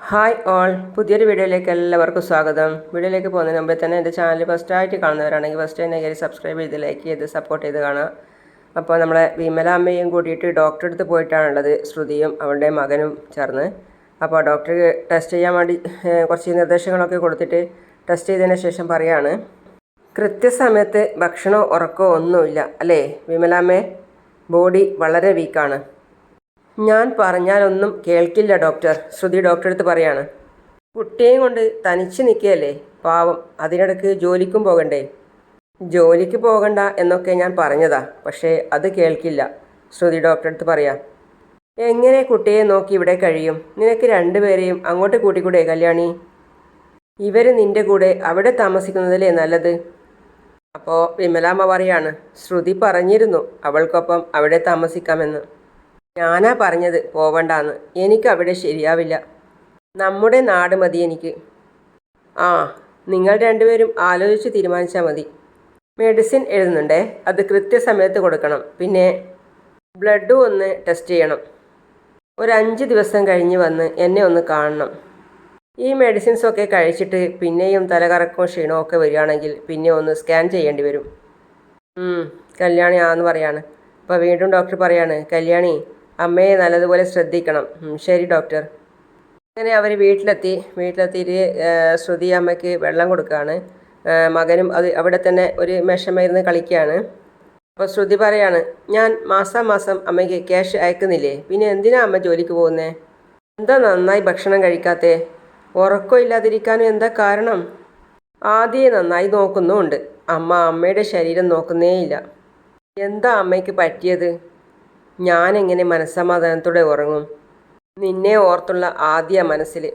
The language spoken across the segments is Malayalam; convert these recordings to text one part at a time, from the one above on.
Hi all. പുതിയൊരു വീഡിയോയിലേക്ക് എല്ലാവർക്കും സ്വാഗതം. വീഡിയോയിലേക്ക് പോകുന്നതിന് മുമ്പേ തന്നെ എന്റെ ചാനൽ ഫസ്റ്റ് ആയിട്ട് കാണുന്നവരാണെങ്കിൽ ഫസ്റ്റ് തന്നെ കയറി സബ്സ്ക്രൈബ് ചെയ്ത് ലൈക്ക് ചെയ്ത് സപ്പോർട്ട് ചെയ്ത് കാണാം അപ്പോൾ നമ്മളെ വിമല അമ്മയും കൂടിയിട്ട് ഡോക്ടറെ അടുത്ത് പോയിട്ടാണുള്ളത് ശ്രുതിയും അവളുടെ മകനും ചേർന്ന്. അപ്പോൾ ഡോക്ടർ ടെസ്റ്റ് ചെയ്യാൻ വേണ്ടി കുറച്ച് നിർദ്ദേശങ്ങളൊക്കെ കൊടുത്തിട്ട് ടെസ്റ്റ് ചെയ്തതിന് ശേഷം പറയാണ് കൃത്യസമയത്ത് ഭക്ഷണമോ ഉറക്കമോ ഒന്നുമില്ല അല്ലേ? വിമലാമ്മേ ബോഡി വളരെ വീക്കാണ് ഞാൻ പറഞ്ഞാലൊന്നും കേൾക്കില്ല ഡോക്ടർ. ശ്രുതി ഡോക്ടറെ അടുത്ത് പറയാണ്. കുട്ടിയെയും കൊണ്ട് തനിച്ച് നിൽക്കുകയല്ലേ? പാവം. അതിനിടയ്ക്ക് ജോലിക്കും പോകണ്ടേ? ജോലിക്ക് പോകണ്ട എന്നൊക്കെ ഞാൻ പറഞ്ഞതാ. പക്ഷേ അത് കേൾക്കില്ല. ശ്രുതി ഡോക്ടറെ അടുത്ത് പറയാം. എങ്ങനെ കുട്ടിയെ നോക്കി ഇവിടെ കഴിയും? നിനക്ക് രണ്ടുപേരെയും അങ്ങോട്ട് കൂട്ടിക്കൂടെ കല്യാണി? ഇവർ നിന്റെ കൂടെ അവിടെ താമസിക്കുന്നതല്ലേ നല്ലത്? അപ്പോൾ വിമലാമ്മ പറയാണ്. ശ്രുതി പറഞ്ഞിരുന്നു അവൾക്കൊപ്പം അവിടെ താമസിക്കാമെന്ന്. ഞാനാ പറഞ്ഞത് പോവണ്ടാന്ന്. എനിക്കവിടെ ശരിയാവില്ല. നമ്മുടെ നാട് മതി എനിക്ക്. ആ നിങ്ങൾ രണ്ടുപേരും ആലോചിച്ച് തീരുമാനിച്ചാൽ മതി. മെഡിസിൻ എഴുതുന്നുണ്ടേ അത് കൃത്യസമയത്ത് കൊടുക്കണം. പിന്നെ ബ്ലഡ് ഒന്ന് ടെസ്റ്റ് ചെയ്യണം. ഒരു അഞ്ച് ദിവസം കഴിഞ്ഞ് വന്ന് എന്നെ ഒന്ന് കാണണം. ഈ മെഡിസിൻസൊക്കെ കഴിച്ചിട്ട് പിന്നെയും തലകറക്കവും ക്ഷീണവും ഒക്കെ വരികയാണെങ്കിൽ പിന്നെ ഒന്ന് സ്കാൻ ചെയ്യേണ്ടി വരും. കല്യാണി ആന്ന് പറയാണ്. അപ്പോൾ വീണ്ടും ഡോക്ടർ പറയാണ് കല്യാണി അമ്മയെ നല്ലതുപോലെ ശ്രദ്ധിക്കണം. ശരി ഡോക്ടർ. അങ്ങനെ അവർ വീട്ടിലെത്തി. വീട്ടിലെത്തിയിട്ട് ശ്രുതി അമ്മയ്ക്ക് വെള്ളം കൊടുക്കുകയാണ് മകനും അത് അവിടെ തന്നെ ഒരു മേശമയിരുന്ന് കളിക്കുകയാണ് അപ്പോൾ ശ്രുതി പറയാണ് ഞാൻ മാസാ മാസം അമ്മയ്ക്ക് ക്യാഷ് അയക്കുന്നില്ലേ? പിന്നെ എന്തിനാ അമ്മ ജോലിക്ക് പോകുന്നേ? എന്താ നന്നായി ഭക്ഷണം കഴിക്കാത്തേ? ഉറക്കം ഇല്ലാതിരിക്കാനും എന്താ കാരണം? ആദ്യം നന്നായി നോക്കുന്നുമുണ്ട്. അമ്മ അമ്മയുടെ ശരീരം നോക്കുന്നേയില്ല. എന്താ അമ്മയ്ക്ക് പറ്റിയത്? ഞാനെങ്ങനെ മനസ്സമാധാനത്തോടെ ഉറങ്ങും? നിന്നെ ഓർത്തുള്ള ആദ്യ മനസ്സിൽ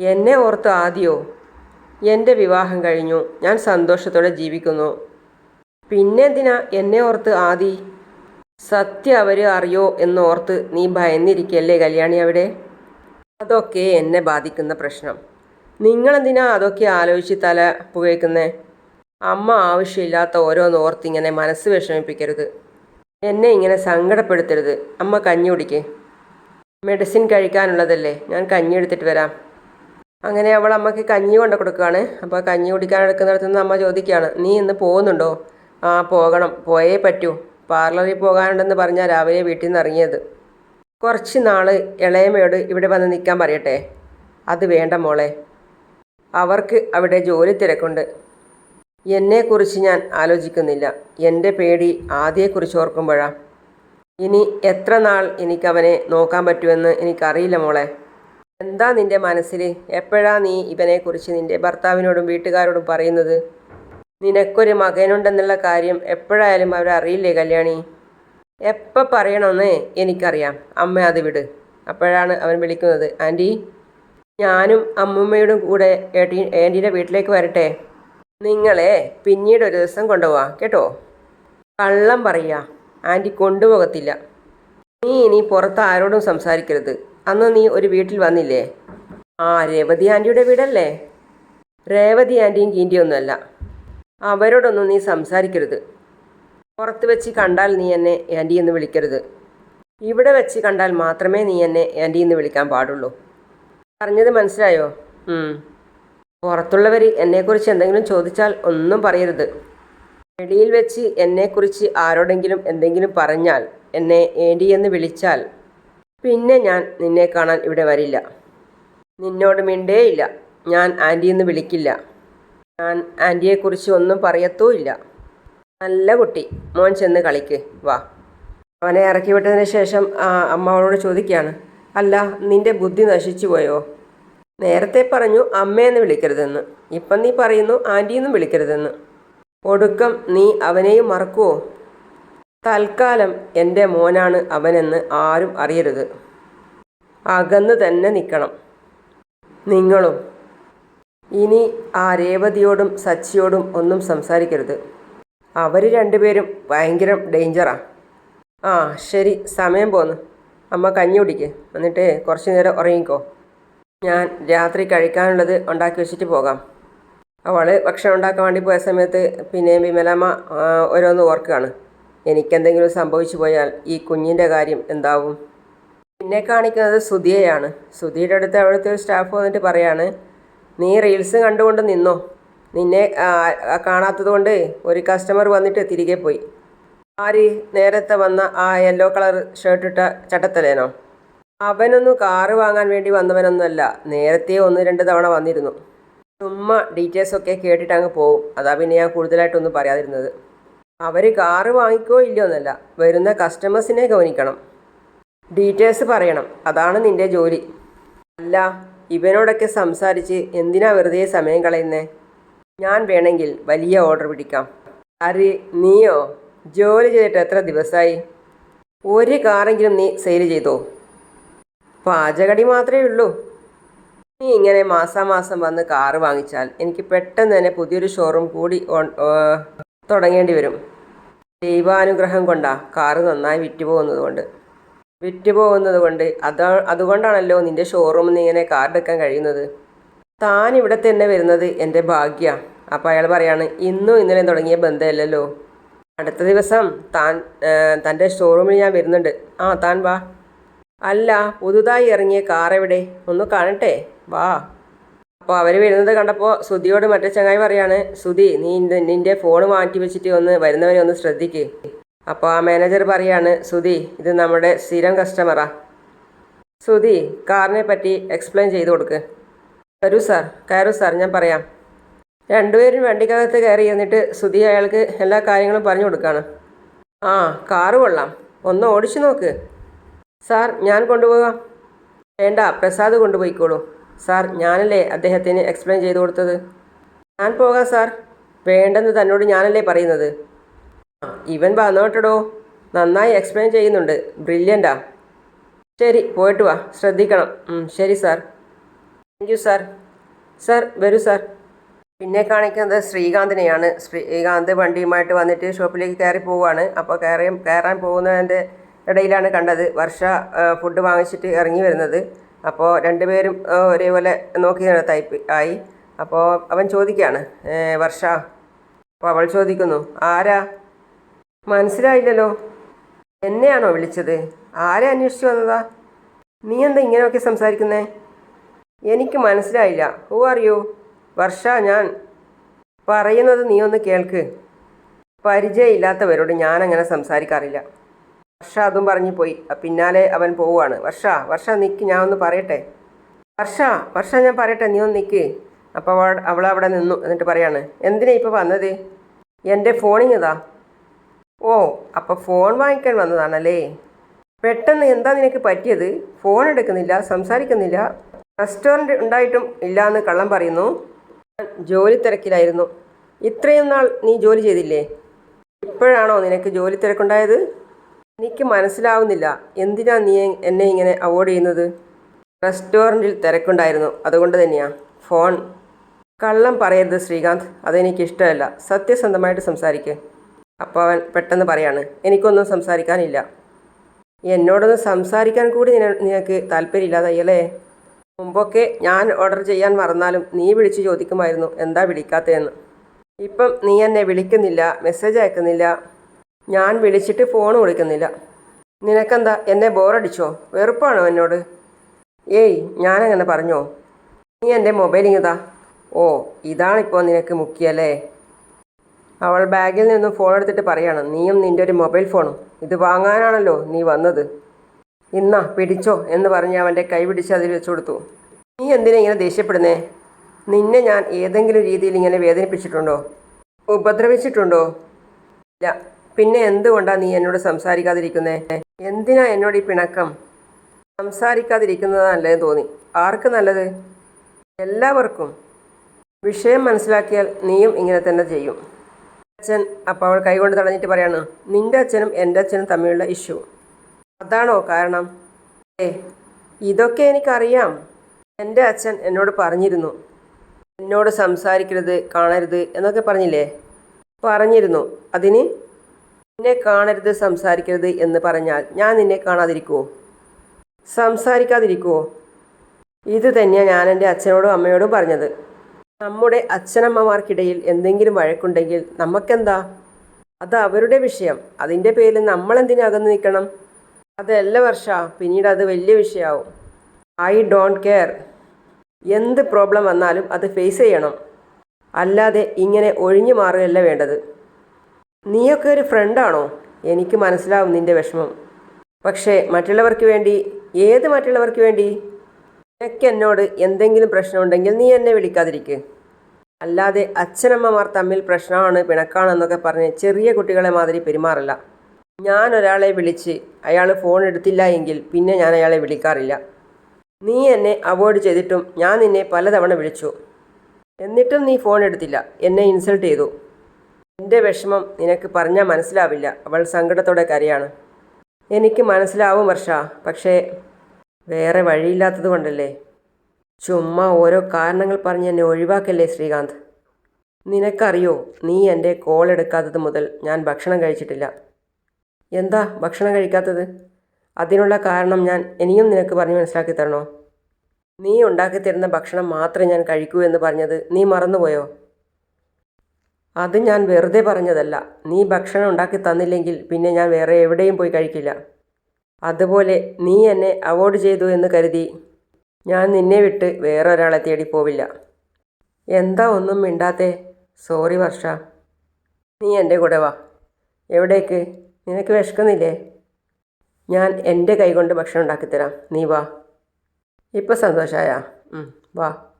എന്നെ ഓർത്ത് ആദ്യോ? എന്റെ വിവാഹം കഴിഞ്ഞു. ഞാൻ സന്തോഷത്തോടെ ജീവിക്കുന്നു. പിന്നെന്തിനാ എന്നെ ഓർത്ത് ആദി? സത്യം അവർ അറിയോ എന്നോർത്ത് നീ ഭയന്നിരിക്കല്ലേ കല്യാണി അവിടെ? അതൊക്കെ എന്നെ ബാധിക്കുന്ന പ്രശ്നം. നിങ്ങളെന്തിനാ അതൊക്കെ ആലോചിച്ച് തല പുകയ്ക്കുന്നേ? അമ്മ ആവശ്യമില്ലാത്ത ഓരോന്ന് ഓർത്തിങ്ങനെ മനസ്സ് വിഷമിപ്പിക്കരുത്. എന്നെ ഇങ്ങനെ സങ്കടപ്പെടുത്തരുത്. അമ്മ കഞ്ഞി കുടിക്ക്. മെഡിസിൻ കഴിക്കാനുള്ളതല്ലേ. ഞാൻ കഞ്ഞി എടുത്തിട്ട് വരാം. അങ്ങനെ അവൾ അമ്മയ്ക്ക് കഞ്ഞി കൊണ്ട് കൊടുക്കുകയാണ്. അപ്പോൾ കഞ്ഞി കുടിക്കാൻ എടുക്കുന്നിടത്തു നിന്ന് അമ്മ ചോദിക്കുകയാണ് നീ ഇന്ന് പോകുന്നുണ്ടോ? ആ പോകണം. പോയേ പറ്റൂ. പാർലറിൽ പോകാനുണ്ടെന്ന് പറഞ്ഞാൽ രാവിലെ വീട്ടിൽ നിന്ന് ഇറങ്ങിയത്. കുറച്ച് നാൾ ഇളയമയോട് ഇവിടെ വന്ന് നിൽക്കാൻ പറയട്ടെ. അത് വേണ്ട മോളെ. അവർക്ക് അവിടെ ജോലി തിരക്കുണ്ട്. എന്നെക്കുറിച്ച് ഞാൻ ആലോചിക്കുന്നില്ല. എന്റെ പേടി ആദ്യയെക്കുറിച്ച് ഓർക്കുമ്പോഴാണ് ഇനി എത്ര നാൾ എനിക്കവനെ നോക്കാൻ പറ്റുമെന്ന് എനിക്കറിയില്ല മോളെ. എന്താ നിന്റെ മനസ്സിൽ എപ്പോഴാ നീ ഇവനെക്കുറിച്ച് നിന്റെ ഭർത്താവിനോടും വീട്ടുകാരോടും പറയുന്നത്? നിനക്കൊരു മകനുണ്ടെന്നുള്ള കാര്യം എപ്പോഴായാലും അവരറിയില്ലേ കല്യാണി? എപ്പോൾ പറയണമെന്ന് എനിക്കറിയാം. അമ്മ അത് വിട്. അപ്പോഴാണ് അവൻ വിളിക്കുന്നത്. ആന്റി ഞാനും അമ്മൂമ്മയുടെ കൂടെ ഏട്ടി ആന്റിയുടെ വീട്ടിലേക്ക് വരട്ടെ? നിങ്ങളെ പിന്നീട് ഒരു ദിവസം കൊണ്ടുപോവാം കേട്ടോ? കള്ളം പറയുക ആന്റി കൊണ്ടുപോകത്തില്ല. നീ ഇനി പുറത്ത് ആരോടും സംസാരിക്കരുത്. അന്ന് നീ ഒരു വീട്ടിൽ വന്നില്ലേ? ആ രേവതി ആന്റിയുടെ വീടല്ലേ? രേവതി ആന്റിയും കീന്റിയൊന്നുമല്ല അവരോടൊന്നും നീ സംസാരിക്കരുത്. പുറത്ത് വെച്ച് കണ്ടാൽ നീ എന്നെ ആന്റി എന്ന് വിളിക്കരുത്. ഇവിടെ വെച്ച് കണ്ടാൽ മാത്രമേ നീ എന്നെ ആന്റി എന്ന് വിളിക്കാൻ പാടുള്ളൂ. പറഞ്ഞത് മനസ്സിലായോ. പുറത്തുള്ളവർ എന്നെക്കുറിച്ച് എന്തെങ്കിലും ചോദിച്ചാൽ ഒന്നും പറയരുത്. വെളിയിൽ വെച്ച് എന്നെക്കുറിച്ച് ആരോടെങ്കിലും എന്തെങ്കിലും പറഞ്ഞാൽ എന്നെ ഏണ്ടി എന്ന് വിളിച്ചാൽ പിന്നെ ഞാൻ നിന്നെ കാണാൻ ഇവിടെ വരില്ല. നിന്നോട് മിണ്ടേയില്ല. ഞാൻ ആന്റി എന്ന് വിളിക്കില്ല. ഞാൻ ആന്റിയെക്കുറിച്ച് ഒന്നും പറയത്തൂ ഇല്ല. നല്ല കുട്ടി. മോൻ ചെന്ന് കളിക്ക്. വാ. അവനെ ഇറക്കി വിട്ടതിന് ശേഷം അമ്മാവളോട് ചോദിക്കുകയാണ് അല്ല നിന്റെ ബുദ്ധി നശിച്ചു പോയോ? നേരത്തെ പറഞ്ഞു അമ്മയെന്ന് വിളിക്കരുതെന്ന്. ഇപ്പം നീ പറയുന്നു ആന്റിയെന്നും വിളിക്കരുതെന്ന്. ഒടുക്കം നീ അവനെയും മറക്കുവോ? തൽക്കാലം എന്റെ മോനാണ് അവനെന്ന് ആരും അറിയരുത്. അകന്ന് തന്നെ നിൽക്കണം നിങ്ങളും. ഇനി ആ രേവതിയോടും സച്ചിയോടും ഒന്നും സംസാരിക്കരുത്. അവർ രണ്ടുപേരും ഭയങ്കര ഡേഞ്ചറാ ആ ശരി സമയം പോന്ന്. അമ്മ കഞ്ഞി കുടിക്ക്. എന്നിട്ട് കുറച്ച് നേരം ഉറങ്ങിക്കോ. ഞാൻ രാത്രി കഴിക്കാനുള്ളത് ഉണ്ടാക്കി വെച്ചിട്ട് പോകാം. അവൾ ഭക്ഷണം ഉണ്ടാക്കാൻ വേണ്ടി പോയ സമയത്ത് പിന്നെ വിമലമ്മ ഓരോന്ന് ഓർക്കുകയാണ്. എനിക്കെന്തെങ്കിലും സംഭവിച്ചു പോയാൽ ഈ കുഞ്ഞിന്റെ കാര്യം എന്താവും? പിന്നെ കാണിക്കുന്നത് സുധിയെയാണ്. സുധിയുടെ അടുത്ത് അവിടുത്തെ ഒരു സ്റ്റാഫ് വന്നിട്ട് പറയാണ് നീ റീൽസ് കണ്ടുകൊണ്ട് നിന്നോ? നിന്നെ കാണാത്തത് കൊണ്ട് ഒരു കസ്റ്റമർ വന്നിട്ട് തിരികെ പോയി. ആര് നേരത്തെ വന്ന ആ യെല്ലോ കളർ ഷർട്ടിട്ട ചട്ടത്തലേനോ? അവനൊന്നും കാറ് വാങ്ങാൻ വേണ്ടി വന്നവനൊന്നുമല്ല. നേരത്തെ ഒന്ന് രണ്ട് തവണ വന്നിരുന്നു. ചുമ്മാ ഡീറ്റെയിൽസ് ഒക്കെ കേട്ടിട്ട് അങ്ങ് പോകും അതാ പിന്നെ ഞാൻ കൂടുതലായിട്ടൊന്നും പറയാതിരുന്നത്. അവർ കാറ് വാങ്ങിക്കോ ഇല്ലയോ എന്നല്ല. വരുന്ന കസ്റ്റമേഴ്സിനെ ഗവനിക്കണം ഡീറ്റെയിൽസ് പറയണം. അതാണ് നിന്റെ ജോലി. അല്ല ഇവനോടൊക്കെ സംസാരിച്ച് എന്തിനാ വെറുതെ സമയം കളയുന്നേ? ഞാൻ വേണമെങ്കിൽ വലിയ ഓർഡർ പിടിക്കാം. ആര് നീയോ? ജോലി ചെയ്തിട്ട് എത്ര ദിവസമായി ഒരു കാറെങ്കിലും നീ സെയിൽ ചെയ്തോ? പാചകടി മാത്രമേ ഉള്ളൂ. നീ ഇങ്ങനെ മാസാമാസം വന്ന് കാറ് വാങ്ങിച്ചാൽ എനിക്ക് പെട്ടെന്ന് തന്നെ പുതിയൊരു ഷോറൂം കൂടി തുടങ്ങേണ്ടി വരും. ദൈവാനുഗ്രഹം കൊണ്ടാ കാറ് നന്നായി വിറ്റുപോകുന്നത് കൊണ്ട്. വിറ്റുപോകുന്നത് കൊണ്ട് അതാ അതുകൊണ്ടാണല്ലോ നിന്റെ ഷോറൂമിൽ ഇങ്ങനെ കാർ എടുക്കാൻ കഴിയുന്നത്. താൻ ഇവിടെ തന്നെ വരുന്നത് എന്റെ ഭാഗ്യ. അപ്പോൾ അയാൾ പറയാണ് ഇന്നും ഇന്നലെയും തുടങ്ങിയ ബന്ധമല്ലല്ലോ. അടുത്ത ദിവസം താൻ തന്റെ ഷോറൂമിൽ ഞാൻ വരുന്നുണ്ട്. ആ താൻ വാ. അല്ല പുതുതായി ഇറങ്ങിയ കാർ എവിടെ? ഒന്ന് കാണട്ടെ. വാ. അപ്പോൾ അവർ വരുന്നത് കണ്ടപ്പോൾ സുധിയോട് മറ്റേ ചങ്ങായി പറയാണ് സുധി നീ നിന്റെ ഫോൺ മാറ്റി വെച്ചിട്ട് ഒന്ന് വരുന്നവരെ ഒന്ന് ശ്രദ്ധിക്ക്. അപ്പോൾ ആ മാനേജർ പറയാണ് സുധി ഇത് നമ്മുടെ സ്ഥിരം കസ്റ്റമറാ സുധി കാറിനെ പറ്റി എക്സ്പ്ലെയിൻ ചെയ്ത് കൊടുക്ക്. വരൂ സാർ കയറൂ സാർ ഞാൻ പറയാം. രണ്ടുപേരും വണ്ടിക്കകത്ത് കയറി എന്നിട്ട് സുധി അയാൾക്ക് എല്ലാ കാര്യങ്ങളും പറഞ്ഞു കൊടുക്കുകയാണ് ആ കാറ് കൊള്ളാം. ഒന്ന് ഓടിച്ചു നോക്ക്. സാർ ഞാൻ കൊണ്ടുപോകാം. വേണ്ട പ്രസാദ് കൊണ്ടുപോയിക്കോളൂ. സാർ ഞാനല്ലേ അദ്ദേഹത്തിന് എക്സ്പ്ലെയിൻ ചെയ്തു കൊടുത്തത്? ഞാൻ പോകാം സാർ. വേണ്ടെന്ന് തന്നോട് ഞാനല്ലേ പറയുന്നത്? ഇവൻ വന്നോട്ടടോ. നന്നായി എക്സ്പ്ലെയിൻ ചെയ്യുന്നുണ്ട്. ബ്രില്യന്റാ ശരി പോയിട്ട് വാ. ശ്രദ്ധിക്കണം. ശരി sir. Thank you sir. Sir വരൂ സാർ. പിന്നെ കാണിക്കുന്നത് ശ്രീകാന്തിനെയാണ്. ശ്രീകാന്ത് വണ്ടിയുമായിട്ട് വന്നിട്ട് ഷോപ്പിലേക്ക് കയറി പോവുകയാണ്. അപ്പോൾ കയറി കയറാൻ പോകുന്നതിന്റെ ഇടയിലാണ് കണ്ടത്. വർഷ ഫുഡ് വാങ്ങിച്ചിട്ട് ഇറങ്ങി വരുന്നത്. അപ്പോൾ രണ്ടുപേരും ഒരേപോലെ നോക്കി തൈപ്പ് ആയി. അപ്പോൾ അവൻ ചോദിക്കുകയാണ് വർഷ അപ്പോൾ അവൾ ചോദിക്കുന്നു ആരാ? മനസ്സിലായില്ലല്ലോ. എന്നെയാണോ വിളിച്ചത്? ആരെ അന്വേഷിച്ചു വന്നതാ? നീ എന്താ ഇങ്ങനെയൊക്കെ സംസാരിക്കുന്നേ? എനിക്ക് മനസ്സിലായില്ല. ഹൂ ആർ യു വർഷ ഞാൻ. പറയുന്നത് നീ ഒന്ന് കേൾക്ക്. പരിചയമില്ലാത്തവരോട് ഞാനങ്ങനെ സംസാരിക്കാറില്ല. വർഷ അതും പറഞ്ഞു പോയി. പിന്നാലെ അവൻ പോവുകയാണ് വർഷ വർഷ നിൽക്ക് ഞാൻ ഒന്ന് പറയട്ടെ? വർഷ വർഷ ഞാൻ പറയട്ടെ നീ ഒന്ന് നിൽക്ക് അപ്പോൾ അവൾ അവിടെ നിന്നു. എന്നിട്ട് പറയാണ് എന്തിനാ ഇപ്പോൾ വന്നത്? എന്റെ ഫോണിങ്ങതാ ഓ അപ്പോൾ ഫോൺ വാങ്ങിക്കാൻ വന്നതാണല്ലേ? പെട്ടെന്ന് എന്താ നിനക്ക് പറ്റിയത്? ഫോൺ എടുക്കുന്നില്ല സംസാരിക്കുന്നില്ല. റെസ്റ്റോറന്റ് ഉണ്ടായിട്ടും ഇല്ല എന്ന് കള്ളം പറയുന്നു. ജോലി തിരക്കിലായിരുന്നു. ഇത്രയും നാൾ നീ ജോലി ചെയ്തില്ലേ? ഇപ്പോഴാണോ നിനക്ക് ജോലി തിരക്കുണ്ടായത്? എനിക്ക് മനസ്സിലാവുന്നില്ല. എന്തിനാ നീ എന്നെ ഇങ്ങനെ അവോയ്ഡ് ചെയ്യുന്നത്? റെസ്റ്റോറന്റിൽ തിരക്കുണ്ടായിരുന്നു. അതുകൊണ്ട് തന്നെയാ. ഫോൺ. കള്ളം പറയരുത് ശ്രീകാന്ത്. അതെനിക്കിഷ്ടമല്ല. സത്യസന്ധമായിട്ട് സംസാരിക്ക്. അപ്പോൾ അവൻ പെട്ടെന്ന് പറയാണ്. എനിക്കൊന്നും സംസാരിക്കാനില്ല. എന്നോടൊന്ന് സംസാരിക്കാൻ കൂടി നിന- നിനക്ക് താല്പര്യമില്ലാതയ്യല്ലേ മുമ്പൊക്കെ ഞാൻ ഓർഡർ ചെയ്യാൻ മറന്നാലും നീ വിളിച്ച് ചോദിക്കുമായിരുന്നു. എന്താ വിളിക്കാത്തതെന്ന്. ഇപ്പം നീ എന്നെ വിളിക്കുന്നില്ല മെസ്സേജ് അയക്കുന്നില്ല. ഞാൻ വിളിച്ചിട്ട് ഫോൺ വിളിക്കുന്നില്ല. നിനക്കെന്താ? എന്നെ ബോറടിച്ചോ വെറുപ്പാണോ എന്നോട്? ഏയ് ഞാനങ്ങനെ പറഞ്ഞോ? നീ എന്റെ മൊബൈലിങ്ങതാ ഓ ഇതാണിപ്പോൾ നിനക്ക് മുക്കിയല്ലേ അവൾ ബാഗിൽ നിന്നും ഫോൺ എടുത്തിട്ട് പറയാണ് നീയും നിന്റെ ഒരു മൊബൈൽ ഫോണും ഇത് വാങ്ങാനാണല്ലോ നീ വന്നത്. ഇന്നാ പിടിച്ചോ എന്ന് പറഞ്ഞ് അവന്റെ കൈ പിടിച്ച് അതിൽ വെച്ചു കൊടുത്തു. നീ എന്തിനാ ഇങ്ങനെ ദേഷ്യപ്പെടുന്നേ? നിന്നെ ഞാൻ ഏതെങ്കിലും രീതിയിൽ ഇങ്ങനെ വേദനിപ്പിച്ചിട്ടുണ്ടോ? ഉപദ്രവിച്ചിട്ടുണ്ടോ? ഇല്ല. പിന്നെ എന്തുകൊണ്ടാ നീ എന്നോട് സംസാരിക്കാതിരിക്കുന്നേ? എന്തിനാ എന്നോട് ഈ പിണക്കം? സംസാരിക്കാതിരിക്കുന്നത് നല്ലതെന്ന് തോന്നി. ആർക്ക് നല്ലത്? എല്ലാവർക്കും. വിഷയം മനസ്സിലാക്കിയാൽ നീയും ഇങ്ങനെ തന്നെ ചെയ്യും. അച്ഛൻ അപ്പോൾ അവൾ കൈകൊണ്ട് തടഞ്ഞിട്ട് പറയാണ് നിന്റെ അച്ഛനും എന്റെ അച്ഛനും തമ്മിലുള്ള ഇഷ്യൂ. അതാണോ കാരണം? ഏ ഇതൊക്കെ എനിക്കറിയാം. എന്റെ അച്ഛൻ എന്നോട് പറഞ്ഞിരുന്നു. എന്നോട് സംസാരിക്കരുത് കാണരുത് എന്നൊക്കെ പറഞ്ഞില്ലേ? പറഞ്ഞിരുന്നു. അതിന് നിന്നെ കാണരുത് സംസാരിക്കരുത് എന്ന് പറഞ്ഞാൽ ഞാൻ നിന്നെ കാണാതിരിക്കുമോ സംസാരിക്കാതിരിക്കുമോ ഇത് തന്നെയാണ് ഞാൻ എന്റെ അച്ഛനോടും അമ്മയോടും പറഞ്ഞത്. നമ്മുടെ അച്ഛനമ്മമാർക്കിടയിൽ എന്തെങ്കിലും വഴക്കുണ്ടെങ്കിൽ നമുക്കെന്താ? അത് അവരുടെ വിഷയം. അതിന്റെ പേരിൽ നമ്മളെന്തിനകന്ന് നിൽക്കണം? അതല്ല വർഷ പിന്നീട് അത് വലിയ വിഷയമാവും ഐ ഡോണ്ട് കെയർ. എന്ത് പ്രോബ്ലം വന്നാലും അത് ഫേസ് ചെയ്യണം. അല്ലാതെ ഇങ്ങനെ ഒഴിഞ്ഞു മാറുകയല്ല വേണ്ടത്. നീയൊക്കെ ഒരു ഫ്രണ്ടാണോ എനിക്ക് മനസ്സിലാവും നിന്റെ വിഷമം. പക്ഷേ മറ്റുള്ളവർക്ക് വേണ്ടി ഏത് മറ്റുള്ളവർക്ക് വേണ്ടി? നിനക്ക് എന്നോട് എന്തെങ്കിലും പ്രശ്നമുണ്ടെങ്കിൽ നീ എന്നെ വിളിക്കാതിരിക്കുക അല്ലാതെ അച്ഛനമ്മമാർ തമ്മിൽ പ്രശ്നമാണ് പിണക്കാണെന്നൊക്കെ പറഞ്ഞ് ചെറിയ കുട്ടികളെ മാതിരി പെരുമാറില്ല. ഞാൻ ഒരാളെ വിളിച്ച് അയാൾ ഫോൺ എടുത്തില്ല എങ്കിൽ പിന്നെ ഞാൻ അയാളെ വിളിക്കാറില്ല. നീ എന്നെ അവോയ്ഡ് ചെയ്തിട്ടും ഞാൻ നിന്നെ പലതവണ വിളിച്ചു. എന്നിട്ടും നീ ഫോൺ എടുത്തില്ല. എന്നെ ഇൻസൾട്ട് ചെയ്തു. എന്റെ വിഷമം നിനക്ക് പറഞ്ഞാൽ മനസ്സിലാവില്ല. അവൾ സങ്കടത്തോടെ കരയാണ്. എനിക്ക് മനസ്സിലാവും വർഷ പക്ഷേ വേറെ വഴിയില്ലാത്തത് കൊണ്ടല്ലേ? ചുമ്മാ ഓരോ കാരണങ്ങൾ പറഞ്ഞ് എന്നെ ഒഴിവാക്കല്ലേ ശ്രീകാന്ത്? നിനക്കറിയോ നീ എന്റെ കോൾ എടുക്കാത്തത് മുതൽ ഞാൻ ഭക്ഷണം കഴിച്ചിട്ടില്ല. എന്താ ഭക്ഷണം കഴിക്കാത്തത്? അതിനുള്ള കാരണം ഞാൻ ഇനിയും നിനക്ക് പറഞ്ഞ് മനസ്സിലാക്കി തരണോ? നീ ഉണ്ടാക്കി തരുന്ന ഭക്ഷണം മാത്രമേ ഞാൻ കഴിക്കൂ എന്ന് പറഞ്ഞത് നീ മറന്നുപോയോ? അത് ഞാൻ വെറുതെ പറഞ്ഞതല്ല. നീ ഭക്ഷണം ഉണ്ടാക്കി തന്നില്ലെങ്കിൽ പിന്നെ ഞാൻ വേറെ എവിടെയും പോയി കഴിക്കില്ല. അതുപോലെ നീ എന്നെ അവോയ്ഡ് ചെയ്തു എന്ന് കരുതി ഞാൻ നിന്നെ വിട്ട് വേറെ ഒരാളെ തേടി പോവില്ല. എന്താ ഒന്നും മിണ്ടാത്തേ? സോറി വർഷ. നീ എന്റെ കൂടെ വാ. എവിടേക്ക്? നിനക്ക് വിശക്കുന്നില്ലേ? ഞാൻ എന്റെ കൈകൊണ്ട് ഭക്ഷണം ഉണ്ടാക്കിത്തരാം. നീ വാ. ഇപ്പം സന്തോഷമായ വാ.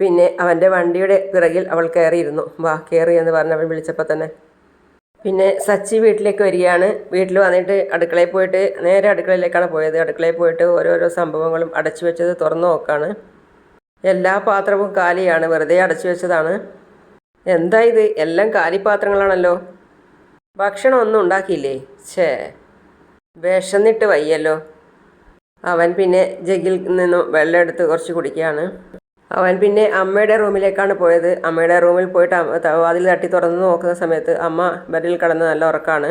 പിന്നെ അവന്റെ വണ്ടിയുടെ പിറകിൽ അവൾ കയറിയിരുന്നു. വാ കയറി എന്ന് പറഞ്ഞ് അവൻ വിളിച്ചപ്പോൾ തന്നെ. പിന്നെ സച്ചി വീട്ടിലേക്ക് വരികയാണ്. വീട്ടിൽ വന്നിട്ട് അടുക്കളയിൽ പോയിട്ട് നേരെ അടുക്കളയിലേക്കാണ് പോയത്. അടുക്കളയിൽ പോയിട്ട് ഓരോരോ സംഭവങ്ങളും അടച്ചു വെച്ചത് തുറന്നു നോക്കാണ്. എല്ലാ പാത്രവും കാലിയാണ്. വെറുതെ അടച്ചു വെച്ചതാണ്. എന്താ ഇത്? എല്ലാം കാലിപ്പാത്രങ്ങളാണല്ലോ. ഭക്ഷണം ഒന്നും ഉണ്ടാക്കിയില്ലേ? ഛേ വിഷന്നിട്ട് വയ്യല്ലോ. അവൻ പിന്നെ ജഗിൽ നിന്നും വെള്ളം എടുത്ത് കുറച്ച് കുടിക്കുകയാണ്. അവൻ പിന്നെ അമ്മയുടെ റൂമിലേക്കാണ് പോയത്. അമ്മയുടെ റൂമിൽ പോയിട്ട് അതിൽ തട്ടി തുറന്ന് നോക്കുന്ന സമയത്ത് അമ്മ ബെഡിൽ കിടന്ന് നല്ല ഉറക്കാണ്.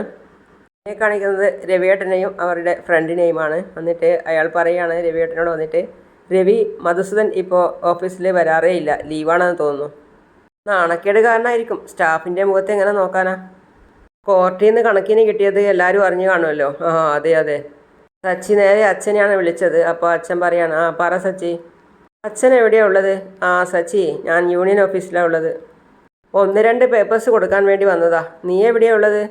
എന്നെ കാണിക്കുന്നത് രവിയേട്ടനെയും അവരുടെ ഫ്രണ്ടിനെയുമാണ്. എന്നിട്ട് അയാൾ പറയുകയാണ് രവിയേട്ടനോട് വന്നിട്ട് രവി മധുസൂദൻ ഇപ്പോൾ ഓഫീസിൽ വരാറേ ഇല്ല. ലീവാണെന്ന് തോന്നുന്നു. നാണക്കേട് കാരണമായിരിക്കും സ്റ്റാഫിന്റെ മുഖത്ത് എങ്ങനെ നോക്കാനാ? കോർട്ടിൽ നിന്ന് കണക്കിന് കിട്ടിയത് എല്ലാവരും അറിഞ്ഞു കാണുമല്ലോ. ആ അതെ അതെ. സച്ചി നേരെ അച്ഛനെയാണ് വിളിച്ചത്. അപ്പോൾ അച്ഛൻ പറയാണ് ആ പറ സച്ചി. അച്ഛൻ എവിടെയാണ് ഉള്ളത്? ആ സച്ചി ഞാൻ യൂണിയൻ ഓഫീസിലാണ് ഉള്ളത്. ഒന്ന് രണ്ട് പേപ്പേഴ്സ് കൊടുക്കാൻ വേണ്ടി വന്നതാ. നീ എവിടെയാണ് ഉള്ളത്?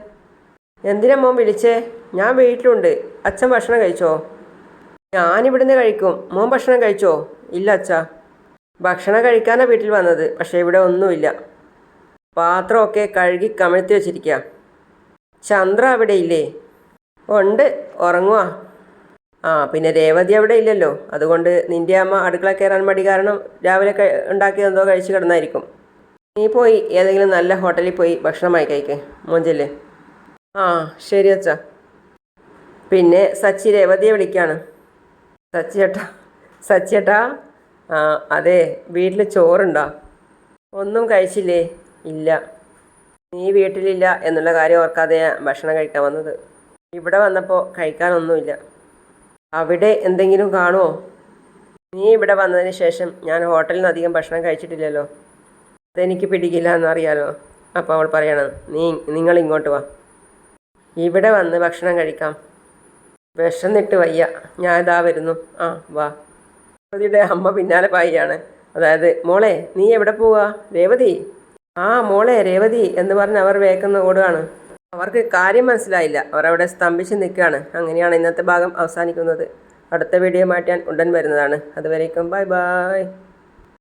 എന്തിനാ മോൻ വിളിച്ചേ? ഞാൻ വീട്ടിലുണ്ട്. അച്ഛൻ ഭക്ഷണം കഴിച്ചോ? ഞാനിവിടുന്ന് കഴിക്കും. മോൻ ഭക്ഷണം കഴിച്ചോ? ഇല്ല അച്ഛാ. ഭക്ഷണം കഴിക്കാനാണ് വീട്ടിൽ വന്നത്. പക്ഷേ ഇവിടെ ഒന്നുമില്ല. പാത്രമൊക്കെ കഴുകി കമിഴ്ത്തി വെച്ചിരിക്കുക ചന്ദ്ര അവിടെ ഇല്ലേ? ഉണ്ട്. ഉറങ്ങുവാ. ആ പിന്നെ രേവതി അവിടെ ഇല്ലല്ലോ. അതുകൊണ്ട് നിന്റെ അമ്മ അടുക്കള കയറാൻ മടി കാരണം രാവിലെ ഉണ്ടാക്കി ഉണ്ടാക്കിയതെന്തോ കഴിച്ച് കിടന്നായിരിക്കും. നീ പോയി ഏതെങ്കിലും നല്ല ഹോട്ടലിൽ പോയി ഭക്ഷണമായി കഴിക്ക് മോഞ്ചല്ലേ ആ ശരി അച്ഛ. പിന്നെ സച്ചി രേവതിയെ വിളിക്കാണ്. സച്ചിയേട്ടാ സച്ചിയേട്ടാ ആ അതെ വീട്ടിൽ ചോറുണ്ടോ? ഒന്നും കഴിച്ചില്ലേ? ഇല്ല. നീ വീട്ടിലില്ല എന്നുള്ള കാര്യം ഓർക്കാതെ ഭക്ഷണം കഴിക്കാൻ വന്നത്. ഇവിടെ വന്നപ്പോൾ കഴിക്കാനൊന്നുമില്ല. അവിടെ എന്തെങ്കിലും കാണുമോ നീ ഇവിടെ വന്നതിന് ശേഷം ഞാൻ ഹോട്ടലിൽ നിന്ന് അധികം ഭക്ഷണം കഴിച്ചിട്ടില്ലല്ലോ. അതെനിക്ക് പിടിക്കില്ല എന്നറിയാലോ. അപ്പോൾ അവൾ പറയണം നീ നിങ്ങൾ ഇങ്ങോട്ട് വാ. ഇവിടെ വന്ന് ഭക്ഷണം കഴിക്കാം. വിഷന്നിട്ട് വയ്യ. ഞാൻ ഇതാ വരുന്നു. ആ വാ. രേവതിയുടെ അമ്മ പിന്നാലെ പായിയാണ് അതായത് മോളെ നീ എവിടെ പോവാ? രേവതി? ആ മോളെ രേവതി എന്ന് പറഞ്ഞ് അവർ വേക്കുന്ന ഓടുകയാണ്. അവർക്ക് കാര്യം മനസ്സിലായില്ല. അവർ അവിടെ സ്തംഭിച്ച് നിൽക്കുകയാണ്. അങ്ങനെയാണ് ഇന്നത്തെ ഭാഗം അവസാനിക്കുന്നത്. അടുത്ത വീഡിയോ മാറ്റാൻ ഉടൻ വരുന്നതാണ്. അതുവരേക്കും ബൈ ബൈ.